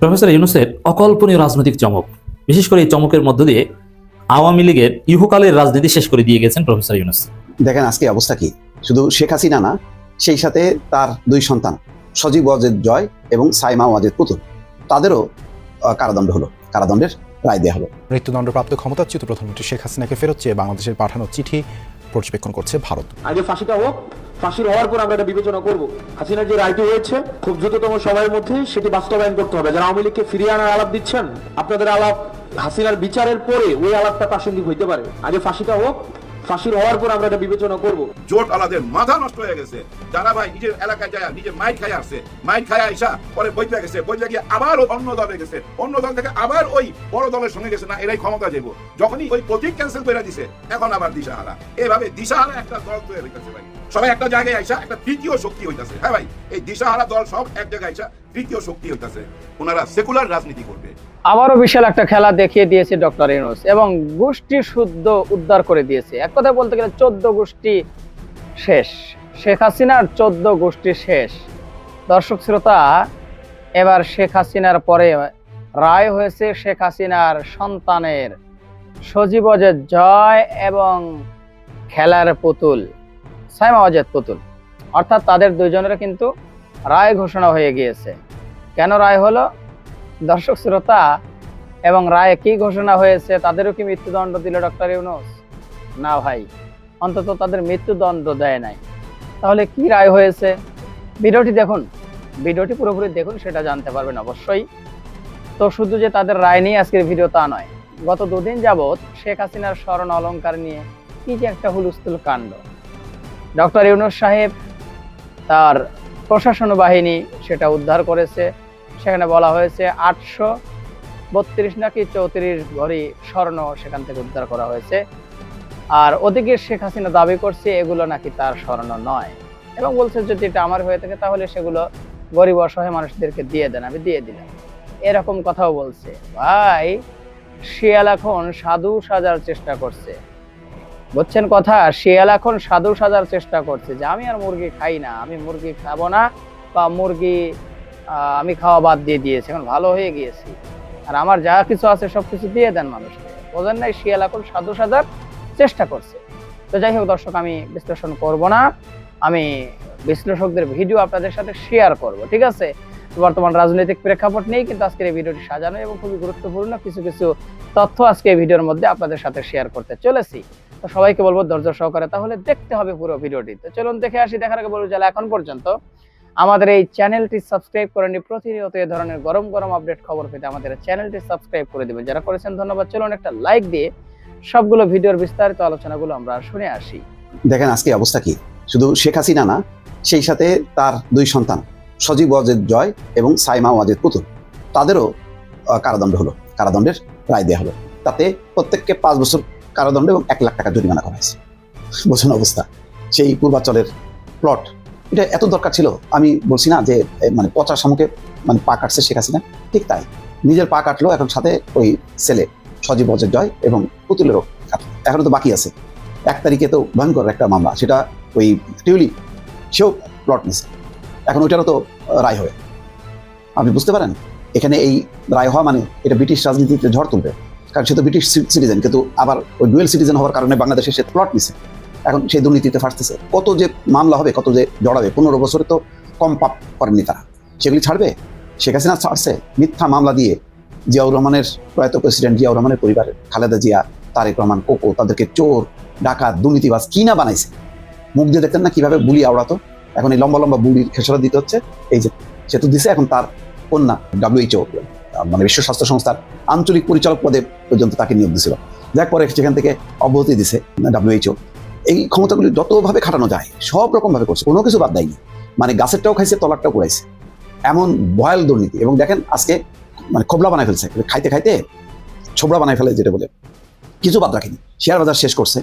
Professor ইউনুসের অকল্পনীয় রাজনৈতিক চমক বিশেষ করে এই চমকের মধ্য দিয়ে আওয়ামী লীগের ইহুকালের রাজনীতি শেষ করে দিয়ে গেছেন প্রফেসর ইউনুস। দেখেন আজকে অবস্থা কি? শুধু শেখ হাসিনা না সেই সাথে তার দুই সন্তান সজীব ওয়াজেদ জয় এবং সাইমা ওয়াজেদ পুতুল। তাদেরও কারাদণ্ড হলো কারাদণ্ডের রায় দেওয়া হলো। মৃত্যুদণ্ডপ্রাপ্ত ক্ষমতাচ্যুত প্রধানমন্ত্রী শেখ হাসিনাকে ফেরত চেয়ে বাংলাদেশের পাঠানো চিঠি পর্যবেক্ষণ করছে ভারত। আগে ফাঁসিটা হোক ফাঁসির হওয়ার পর আমরা এটা বিবেচনা করব। হাসিনার যে রায়টি হয়েছে, খুব দ্রুততম সময়ের মধ্যে সেটি বাস্তবায়ন করতে হবে। যারা আওয়ামী লীগকে ফিরিয়ে আনার আলাপ দিচ্ছেন, আপনাদের আলাপ হাসিনার বিচারের পরে ওই আলাপটা প্রাসঙ্গিক হইতে পারে। আগে ফাঁসিটা হোক, ফাঁসির হওয়ার পর আমরা এটা বিবেচনা করব। জোট আলাদের মাথা নষ্ট হয়ে গেছে। যারা ভাই নিজের এলাকায় যায়, নিজের মাইক খায় আসছে। মাইক খায় আইসা, পরে বইতে গেছে। বইতে গিয়ে আবার অন্য দলে গেছে। অন্য দল থেকে আবার ওই বড় দলের সঙ্গে গেছে। না, এরাই ক্ষমতা যাব যখনই ওই প্রতীক ক্যান্সেল করে দিছে, এখন আবার দিশাহারা। এভাবে দিশাহারা একটা দল তৈরি হইতেছে ভাই। সবাই একটা জায়গায় আইসা একটা তৃতীয় শক্তি হইতাছে। হ্যাঁ ভাই, এই দিশাহারা দল সব এক জায়গায় আইসা তৃতীয় শক্তি হইতাছে। ওনারা সেকুলার রাজনীতি করবে। আবারও বিশাল একটা খেলা দেখিয়ে দিয়েছে ডক্টর ইউনুস এবং গোষ্ঠী শুদ্ধ উদ্ধার করে দিয়েছে। এক কথা বলতে গেলে চোদ্দ গোষ্ঠী শেষ। শেখ হাসিনার চোদ্দ গোষ্ঠী শেষ। দর্শক শ্রোতা, এবার শেখ হাসিনার পরে রায় হয়েছে শেখ হাসিনার সন্তানের সজীব অজেদ জয় এবং খেলার পুতুল। সাইমা অজেদ পুতুল অর্থাৎ তাদের দুইজনের কিন্তু রায় ঘোষণা হয়ে গিয়েছে। কেন রায় হলো? দর্শক শ্রোতা, এবং রায়ে কি ঘোষণা হয়েছে, তাদেরও কি মৃত্যুদণ্ড দিল ডক্টর ইউনুস? না ভাই, অন্তত তাদের মৃত্যুদণ্ড দেয় নাই। তাহলে কি রায় হয়েছে? ভিডিওটি দেখুন। ভিডিওটি পুরোপুরি দেখুন, সেটা জানতে পারবেন অবশ্যই। তো শুধু যে তাদের রায় নিয়ে আজকের ভিডিও তা নয়, গত দুদিন যাবৎ শেখ হাসিনার স্মরণ অলঙ্কার নিয়ে কি যে একটা হুলস্থুল কাণ্ড। ডক্টর ইউনুস সাহেব তার প্রশাসন বাহিনী সেটা উদ্ধার করেছে। সেখানে বলা হয়েছে আটশো বত্রিশ নাকি চৌত্রিশ ভরি স্বর্ণ সেখান থেকে উদ্ধার করা হয়েছে। আর ওদিকে শেখ হাসিনা দাবি করছে এগুলো নাকি তার স্বর্ণ নয়। এবং বলছে যদি এটা আমার হয়ে থাকে তাহলে সেগুলো গরিব অসহায় মানুষদেরকে দিয়ে দেন, আমি দিয়ে দিলাম। এরকম কথাও বলছে। ভাই, শিয়াল এখন সাধু সাজার চেষ্টা করছে। বুঝছেন কথা? শিয়াল এখন সাধু সাজার চেষ্টা করছে যে আমি আর মুরগি খাই না, আমি মুরগি খাব না বা মুরগি আমি খাওয়া বাদ দিয়ে দিয়েছি, এখন ভালো হয়ে গিয়েছি। আর আমার যা কিছু আছে সব কিছু দিয়ে দেন মানুষকে। বোঝেন নাই, শিয়াল এখন সাধু সাজার চেষ্টা করছে। তো যাই হোক দর্শক, আমি বিশ্লেষণ করব না। আমি বিশ্লেষকদের ভিডিও আপনাদের সাথে শেয়ার করব, ঠিক আছে? বর্তমান রাজনৈতিক প্রেক্ষাপট নেই কিন্তু আজকের এই ভিডিওটি সাজানো এবং খুবই গুরুত্বপূর্ণ কিছু কিছু তথ্য আজকে এই ভিডিওর মধ্যে আপনাদের সাথে শেয়ার করতে চলেছি। তো সবাইকে বলব ধৈর্য সহকারে তাহলে দেখতে হবে পুরো ভিডিওটি। তো চলুন দেখে আসি দেখার আগে বলব যারা এখন পর্যন্ত আমাদের এই চ্যানেলটি সাবস্ক্রাইব করে করেনি প্রতিনিয়ত এই ধরনের গরম গরম আপডেট খবর পেতে আমাদের চ্যানেলটি সাবস্ক্রাইব করে দিবেন। যারা করেছেন, ধন্যবাদ। চলুন একটা লাইক দিয়ে সবগুলো ভিডিওর বিস্তারিত আলোচনাগুলো আমরা শুনে আসি। দেখেন আজকে অবস্থা কি? শুধু শেখ হাসিনা না, সেই সাথে তার দুই সন্তান। সজীব ওয়াজেদ জয় এবং সাইমা ওয়াজেদ পুতুল। তাদেরও কারাদণ্ড হলো। কারাদণ্ডের রায় দেওয়া হলো তাতে প্রত্যেককে পাঁচ বছর কারাদণ্ড এবং এক লাখ টাকা জরিমানা করা হয়েছে। বোঝানো অবস্থা। সেই পূর্বাচলের প্লট এটা এত দরকার ছিল, আমি বলছি না যে মানে পচা শামুকে মানে পা কাটছে শেখ হাসিনা। ঠিক তাই। নিজের পা কাটলো, এখন সাথে ওই ছেলে সজীব ওয়াজেদ জয় এবং পুতুলেরও কাটলো। এখনও তো বাকি আছে। এক তারিখে তো ভয়ঙ্কর একটা মামলা, সেটা ওই টিউলি সেও প্লট নিছে। এখন ওইটারও তো রায় হবে। আপনি বুঝতে পারেন? এখানে এই রায় হওয়া মানে এটা ব্রিটিশ রাজনীতিতে ঝড় তুলবে। কারণ সে তো ব্রিটিশ সিটিজেন কিন্তু আবার ওই ডুয়েল সিটিজেন হওয়ার কারণে বাংলাদেশে সে প্লট নিছে। এখন সেই দুর্নীতিতে ফাঁসতেছে। কত যে মামলা হবে, কত যে জড়াবে, পনেরো বছরে তো কম পাপ করেননি তারা। সেগুলি ছাড়বে? শেখ হাসিনা ছাড়ছে। মিথ্যা মামলা দিয়ে জিয়াউর রহমানের প্রয়াত প্রেসিডেন্ট জিয়াউর রহমানের পরিবার খালেদা জিয়া, তারেক রহমান, কোকো তাদেরকে চোর, ডাকাত, দুর্নীতিবাজ কি না বানাইছে? মুখ দিয়ে দেখতেন না কীভাবে বুলি আওড়াতো? এখন এই লম্বা লম্বা বুলির খেসারা দিতে হচ্ছে। এই যে সে তো দিছে, এখন তার কন্যা ডাব্লিউএইচও মানে বিশ্ব স্বাস্থ্য সংস্থার আঞ্চলিক পরিচালক পদে পর্যন্ত তাকে নিয়োগ দিছিল। যাক, পরে সেখান থেকে অব্যাহতি দিছে ডাব্লিউএইচও এই ক্ষমতাগুলি যতভাবে খাটানো যায়, সব রকম ভাবে করছে, কোনো কিছু বাদ দেয়নি। মানে গাছেরটাও খাইছে, তলারটাও কুড়াইছে। এমন ভয়াল দুর্নীতি। এবং দেখেন, আজকে মানে খোবলা বানায় ফেলছে। খাইতে খাইতে ছোবড়া বানায় ফেলে, যেটা বলে। কিছু বাদ রাখেনি। শেয়ার বাজার শেষ করছে।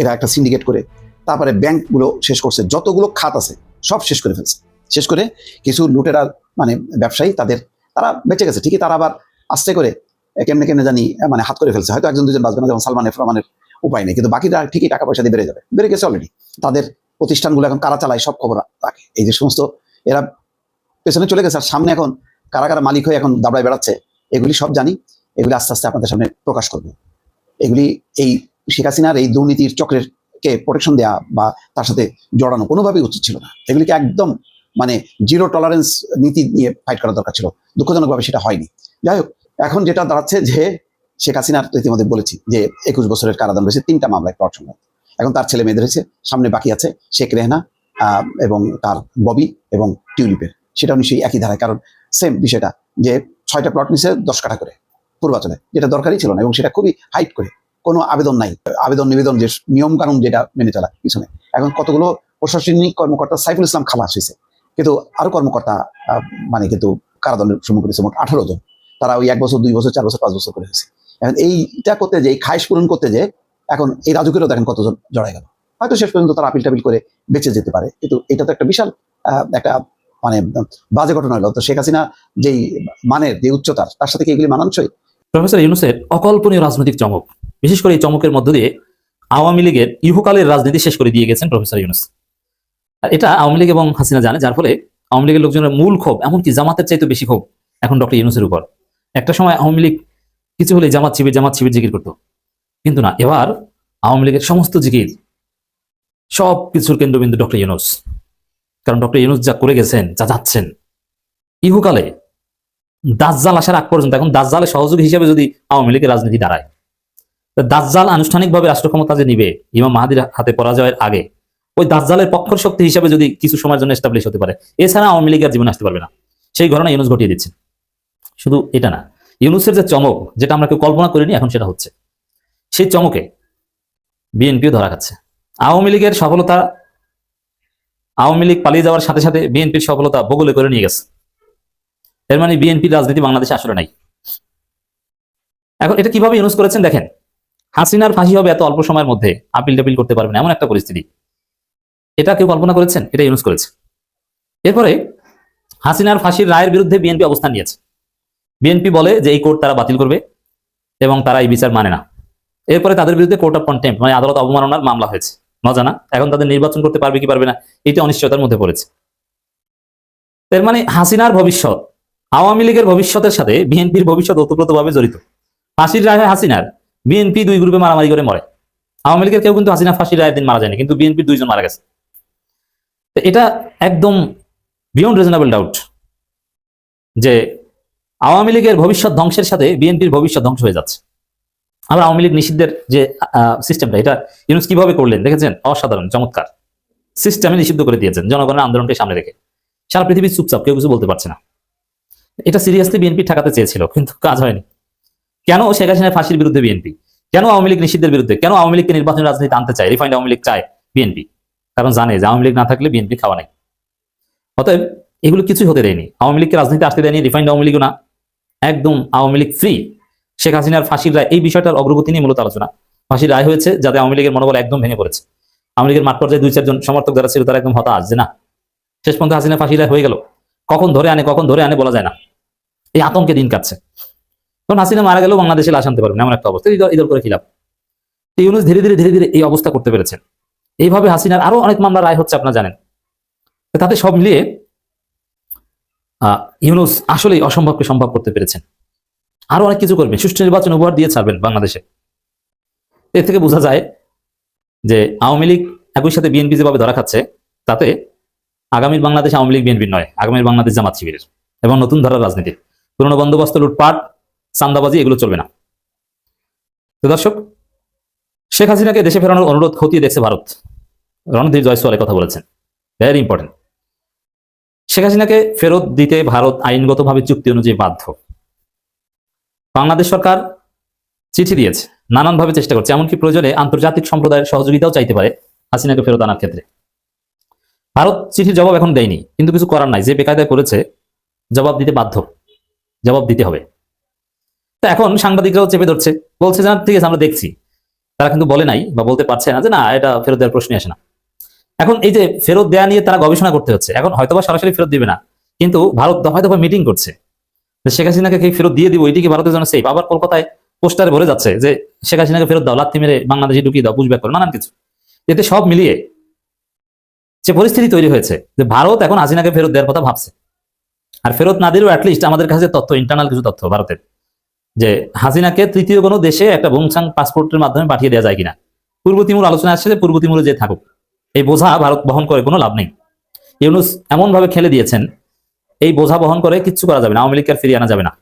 এরা একটা সিন্ডিকেট করে তারপরে ব্যাংকগুলো শেষ করছে। যতগুলো খাত আছে, সব শেষ করে ফেলছে। শেষ করে কিছু লুটেরা মানে ব্যবসায়ী তাদের, তারা বেঁচে গেছে। ঠিকই তারা আবার আস্তে করে কেমনে কেমনে জানি মানে হাত করে ফেলছে। হয়তো একজন, দুজন বাঁচবে না, যেমন সালমান এফ রহমানের উপায় নেই। কিন্তু বাকিরা ঠিকই টাকা পয়সা দিয়ে বেড়ে যাবে। বেড়ে গেছে অলরেডি তাদের প্রতিষ্ঠানগুলো এখন কারা চালায়, সব খবর রাখে। এই যে সমস্ত এরা পেছনে চলে গেছে। আর সামনে এখন কারা কারা মালিক হয়ে এখন দাবড়ায় বেড়াচ্ছে, এগুলি সব জানি। এগুলি আস্তে আস্তে আপনাদের সামনে প্রকাশ করব। এগুলি এই শেখ হাসিনার এই দুর্নীতির চক্রের কে প্রোটেকশন দেওয়া বা তার সাথে জড়ানো কোনোভাবেই উচিত ছিল না। এগুলিকে একদম মানে জিরো টলারেন্স নীতি নিয়ে ফাইট করা দরকার ছিল। দুঃখজনকভাবে সেটা হয়নি। যাই হোক, এখন যেটা দাঁড়াচ্ছে যে শেখ হাসিনার ইতিমধ্যে বলেছি যে একুশ বছরের কারাদণ্ড রয়েছে তিনটা মামলায় প্লট সংক্রান্ত এখন তার ছেলে মেয়েদের হয়েছে, সামনে বাকি আছে শেখ রেহনা এবং তার ববি এবং টিউলিপের। সেটাও নিশ্চয়ই একই ধারায়, কারণ সেম বিষয়টা যে ছয়টা প্লট নিচে দশ কাঠা করে, পূর্বাচলে। যেটা দরকারই ছিল না এবং সেটা খুবই হাইট করে। কোনো আবেদন নাই। আবেদন নিবেদন যে নিয়ম কানুন যেটা মেনে চলা, পিছনে। এখন কতগুলো প্রশাসনিক কর্মকর্তা সাইফুল ইসলাম খালাস হয়েছে। কিন্তু আরও কর্মকর্তা মানে কিন্তু কারাদণ্ডের সম্মুখীন হয়েছে মোট আঠারো জন। তারা ওই এক বছর, দুই বছর, চার বছর, পাঁচ বছর করে হয়েছে। এখন এইটা করতে যে, এই খাইশ পূরণ করতে যে, এখন এই রাজুকেরও দেখেন কতজন জড়াই গেল। হয়তো শেষ পর্যন্ত তারা আপিল টাপিল করে বেঁচে যেতে পারে। কিন্তু এটা তো একটা বিশাল একটা মানে বাজে ঘটনা হলো। তো শেখ হাসিনা যেই মানের, যে উচ্চতার, তার সাথে কি এগুলি মানানসই? প্রফেসর ইউনুসের অকল্পনীয় রাজনৈতিক চমক। বিশেষ করে এই চমকের মধ্য দিয়ে আওয়ামী লীগের ইহুকালের রাজনীতি শেষ করে দিয়ে গেছেন প্রফেসর ইউনুস। আর এটা আওয়ামী লীগ এবং হাসিনা জানে, যার ফলে আওয়ামী লীগের লোকজনের মূল ক্ষোভ, এমনকি জামাতের চাইতে বেশি ক্ষোভ এখন ডক্টর ইউনুসের উপর। একটা সময় আওয়ামী লীগ কিছু হলে জামাত শিবির জামাত শিবির জিকির করতো। কিন্তু না, এবার আওয়ামী লীগের সমস্ত জিকির সব কিছুর কেন্দ্রবিন্দু ডক্টর ইউনুস। কারণ ডক্টর ইউনুস যা করে গেছেন, যা যাচ্ছেন, ইহুকালে দাজ্জাল আসার আগ পর্যন্ত, এখন দাজ্জালের সহযোগী হিসেবে যদি আওয়ামী লীগের রাজনীতি দাঁড়ায় দাজ্জাল আনুষ্ঠানিকভাবে রাষ্ট্র ক্ষমতা যে নিবে, ইমাম মাহাদির হাতে পরাজয়ের আগে, ওই দাজ্জালের পক্ষর শক্তি হিসেবে যদি কিছু সময়ের জন্য এস্টাবলিশ হতে পারে, এছাড়া আওয়ামী লীগের জীবনে আসতে পারবে না। সেই ঘটনা ইউনুস ঘটিয়ে দিচ্ছেন শুধু এটা না, ইউনুসের যে চমক, যেটা আমরা কেউ কল্পনা করিনি, এখন সেটা হচ্ছে। সেই চমকে বিএনপিও ধরা খাচ্ছে। আওয়ামী লীগের সফলতা, আওয়ামী লীগ পালিয়ে যাওয়ার সাথে সাথে বিএনপির সফলতা বগলে করে নিয়ে গেছে। এর মানে বিএনপির রাজনীতি বাংলাদেশে আসলে নাই। এখন এটা কীভাবে ইউজ করেছেন, দেখেন হাসিনার ফাঁসি হবে এত অল্প সময়ের মধ্যে আপিল টাপিল করতে পারবেন এমন একটা পরিস্থিতি। এটা কেউ কল্পনা করেছেন? এটা ইউজ করেছে। এরপরে হাসিনার ফাঁসির রায়ের বিরুদ্ধে বিএনপি অবস্থান নিয়েছে। বিএনপি বলে যে এই কোর্ট তারা বাতিল করবে এবং তারা এই বিচার মানে না। এরপরে তাদের বিরুদ্ধে কোর্ট অফ কন্টেম্প মানে আদালত অবমাননার মামলা হয়েছে। না এখন তাদের নির্বাচন করতে পারবে কি পারবে না, এটা অনিশ্চয়তার মধ্যে পড়েছে। এর মানে হাসিনার ভবিষ্যৎ, আওয়ামী লীগের ভবিষ্যতের সাথে বিএনপির ভবিষ্যৎ ওতপ্রোতভাবে জড়িত। ফাঁসির রায় হাসিনার বিএনপি দুই গ্রুপে মারামারি করে মরে। আওয়ামী লীগের কেউ কিন্তু হাসিনা ফাঁসির রায়ের দিন মারা যায়নি, কিন্তু বিএনপি দুইজন মারা গেছে। এটা একদম বিয়ন্ড রিজনেবল ডাউট যে আওয়ামী লীগের ভবিষ্যৎ ধ্বংসের সাথে বিএনপির ভবিষ্যৎ ধ্বংস হয়ে যাচ্ছে। আমরা আওয়ামী লীগ নিষিদ্ধের যে সিস্টেমটা এটা ইউনুস কীভাবে করলেন? দেখেছেন? অসাধারণ, চমৎকার। সিস্টেমে নিষিদ্ধ করে দিয়েছেন, জনগণের আন্দোলনকে সামনে রেখে। সারা পৃথিবী চুপচাপ, কেউ কিছু বলতে পারছে না। এটা সিরিয়াসলি বিএনপি ঠেকাতে চেয়েছিল, কিন্তু কাজ হয়নি। কেন শেখ হাসিনার ফাঁসির বিরুদ্ধে বিএনপি? কেন আওয়ামী লীগ নিষিদ্ধের বিরুদ্ধে? কেন আওয়ামী লীগকে নির্বাচনী রাজনীতি আনতে চায়? রিফাইন্ড আওয়ামী লীগ চায় বিএনপি। কারণ জানে যে আওয়ামী লীগ না থাকলে বিএনপি খাওয়া নাই। অতএব এগুলো কিছুই হতে দেয়নি। আওয়ামী লীগকে রাজনীতি আসতে দেয়নি, রিফাইন্ড আওয়ামী লীগও না। একদম আওয়ামী লীগ ফ্রি শেখ হাসিনার ফাঁসির রায়, এই বিষয়টার অগ্রগতি নিয়ে মূলত আলোচনা। ফাঁসির রায় হয়েছে যাতে আওয়ামী লীগের মনোবল একদম ভেঙে পড়েছে। আওয়ামী লীগের মাঠ পর্যায়ে দুই চারজন সমর্থক যারা ছিল তারা একদম হতাশ যে না, শেষ পর্যন্ত হাসিনা ফাঁসির রায় হয়ে গেল। কখন ধরে আনে, কখন ধরে আনে বলা যায় না। এই আতঙ্কে দিন কাটছে। তখন হাসিনা মারা গেলেও বাংলাদেশে লাশ আনতে পারবেন এমন একটা অবস্থা। এই দল- এই দল করে খিলাফ ইউনুস ধীরে ধীরে ধীরে ধীরে এই অবস্থা করতে পেরেছেন। এইভাবে হাসিনার আরও অনেক মামলা রায় হচ্ছে, আপনারা জানেন। তাতে সব মিলিয়ে ইউনুস আসলেই অসম্ভবকে সম্ভব করতে পেরেছেন। আরও অনেক কিছু করবেন। সুষ্ঠু নির্বাচন উপহার দিয়ে ছাড়বেন বাংলাদেশে। এর থেকে বোঝা যায় যে আওয়ামী লীগ একই সাথে বিএনপি যেভাবে ধরা খাচ্ছে, তাতে আগামীর বাংলাদেশ আওয়ামী লীগ বিএনপির নয়, আগামীর বাংলাদেশ জামাত শিবিরের এবং নতুন ধারার রাজনীতি পুরনো বন্দোবস্ত, লুটপাট চান্দাবাজি এগুলো চলবে না। তো দর্শক, শেখ হাসিনাকে দেশে ফেরানোর অনুরোধ খতিয়ে দেখছে ভারত। রণধীর জয়সওয়াল কথা বলেছেন। ভেরি ইম্পর্টেন্ট শেখ হাসিনাকে ফেরত দিতে ভারত আইনগতভাবে চুক্তি অনুযায়ী বাধ্য। বাংলাদেশ সরকার চিঠি দিয়েছে, নানানভাবে চেষ্টা করছে, এমনকি প্রয়োজনে আন্তর্জাতিক সম্প্রদায়ের সহযোগিতাও চাইতে পারে হাসিনাকে ফেরত আনার ক্ষেত্রে। ভারত চিঠির জবাব এখন দেয়নি, কিন্তু কিছু করার নাই। যে বেকায়দায় করেছে, জবাব দিতে বাধ্য। জবাব দিতে হবে। তা এখন সাংবাদিকরাও চেপে ধরছে। বলছে যে ঠিক আছে, আমরা দেখছি। তারা কিন্তু বলে নাই বা বলতে পারছে না যে, না, এটা ফেরত দেওয়ার প্রশ্নই আসে না। এখন এই যে ফেরত দেয়া নিয়ে তারা গবেষণা করতে হচ্ছে, এখন হয়তোবা সরাসরি ফেরত দিবে না। কিন্তু ভারত দফায় মিটিং করছে। শেখ হাসিনাকে কি ফেরত দিয়ে দিব এটিকে ভারতের জন্য সেফ আবার কলকাতায় পোস্টারে ভরে যাচ্ছে যে, শেখ হাসিনাকে ফেরত দাও লাত্তি মেরে বাংলাদেশে ঢুকিয়ে দাও পুষব্যাক করো, নানান কিছু। এতে সব মিলিয়ে যে পরিস্থিতি তৈরি হয়েছে, যে ভারত এখন হাসিনাকে ফেরত দেওয়ার কথা ভাবছে। আর ফেরত না দিলেও অ্যাটলিস্ট আমাদের কাছে তথ্য ইন্টারনাল কিছু তথ্য ভারতের। যে হাসিনাকে তৃতীয় কোনো দেশে একটা বুংসাং পাসপোর্টের মাধ্যমে পাঠিয়ে দেওয়া যায় কিনা। পূর্ব তিমুর আলোচনা আসছে যে পূর্ব তিমুরে যে থাকুক, এই বোঝা ভারত বহন করে কোনো লাভ নেই। ইউনুস এমন ভাবে খেলে দিয়েছেন, এই বোঝা বহন করে কিচ্ছু করা যাবে না, আওয়ামী লীগকে ফিরিয়ে আনা যাবে না।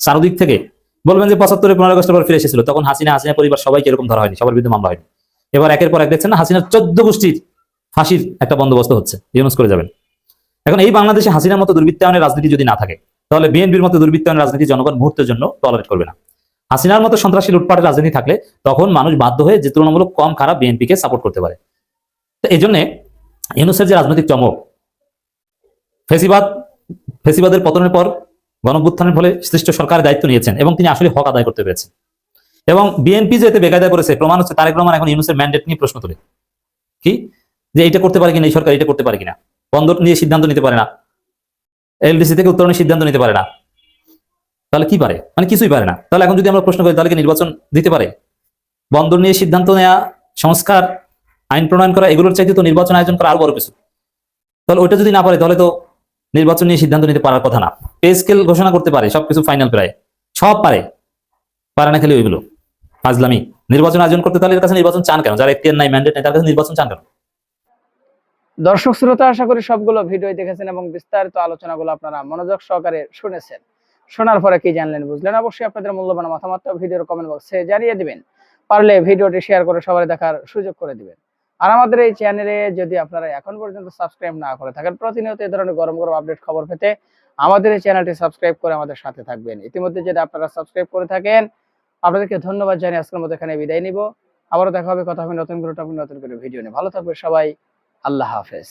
চারদিক থেকে বলবেন যে পঁচাত্তরে পনেরো আগস্টের পর ফিরে এসেছিল, তখন হাসিনা হাসিনা পরিবার সবাইকে এরকম ধরা হয়নি, সবার বিরুদ্ধে মামলা হয়নি। এবার একের পর এক দেখছেন হাসিনার চোদ্দ গোষ্ঠীর ফাঁসির একটা বন্দোবস্ত হচ্ছে, ইউনুস করে যাবেন। এখন এই বাংলাদেশে হাসিনার মতো দুর্বৃত্তায়নের রাজনীতি যদি না থাকে তাহলে বিএনপির মতো দুর্বৃত্তায়নের রাজনীতি জনগণ মুহূর্তের জন্য টলারেট করবে না। হাসিনার মতো সন্ত্রাসী লুটপাটের রাজনীতি থাকলে তখন মানুষ বাধ্য হয়ে যে তুলনামূলক কম খারাপ বিএনপিকে সাপোর্ট করতে পারে। তো এই জন্যে ইউনুসের যে রাজনৈতিক চমক, ফেসিবাদ, ফেসিবাদের পতনের পর গণভ্যুত্থানের ফলে সৃষ্ট সরকারের দায়িত্ব নিয়েছেন এবং তিনি আসলে হক আদায় করতে পেরেছেন। এবং বিএনপি যে এতে বেকায়দা করেছে, প্রমাণ হচ্ছে তারেক রহমান এখন ইউনুসের ম্যান্ডেট নিয়ে প্রশ্ন তোলে। কি? যে এটা করতে পারে কিনা, এই সরকার এটা করতে পারে কিনা? বন্দর নিয়ে সিদ্ধান্ত নিতে পারে না। এলডিসি থেকে উত্তরণের সিদ্ধান্ত নিতে পারে না। তাহলে কি পারে? মানে কিছুই পারে না। তাহলে এখন যদি আমরা প্রশ্ন করি, তাহলে কি নির্বাচন দিতে পারে? বন্দর নিয়ে সিদ্ধান্ত নেওয়া সংস্কার, আইন প্রণয়ন করা, এগুলোর চাইতে তো নির্বাচন আয়োজন করা আরও বড় কিছু। তাহলে ওইটা যদি না পারে, তাহলে তো নির্বাচন নিয়ে সিদ্ধান্ত নিতে পারার কথা না। পে স্কেল ঘোষণা করতে পারে, সবকিছু ফাইনাল প্রায়। সব পারে। পারে না খেলে ওইগুলো। ফাজলামি। নির্বাচন আয়োজন করতে তাহলে এর কাছে নির্বাচন চান কেন? যারা এখতিয়ার নাই, ম্যান্ডেট নাই, তার কাছে নির্বাচন চান কেন? দর্শক শ্রোতা, আশা করি সবগুলো ভিডিও দেখেছেন এবং বিস্তারিত আলোচনাগুলো আপনারা মনোযোগ সহকারে শুনেছেন। শোনার পরে কি জানলেন, বুঝলেন? অবশ্যই আপনাদের মূল্যবান মতামত ভিডিওর কমেন্ট বক্সে জানিয়ে দিবেন। পারলে ভিডিওটি শেয়ার করে সবাই দেখার সুযোগ করে দিবেন। আর আমাদের এই চ্যানেলে যদি আপনারা এখন পর্যন্ত সাবস্ক্রাইব না করে থাকেন, প্রতিনিয়ত এই ধরনের গরম গরম আপডেট খবর পেতে আমাদের এই চ্যানেলটি সাবস্ক্রাইব করে আমাদের সাথে থাকবেন। ইতিমধ্যে যদি আপনারা সাবস্ক্রাইব করে থাকেন, আপনাদেরকে ধন্যবাদ জানিয়ে আজকের মতো এখানে বিদায় নিব। আবারও দেখা হবে, কথা হবে নতুন করে নতুন করে ভিডিও নিয়ে। ভালো থাকবে সবাই। আল্লাহ হাফেজ।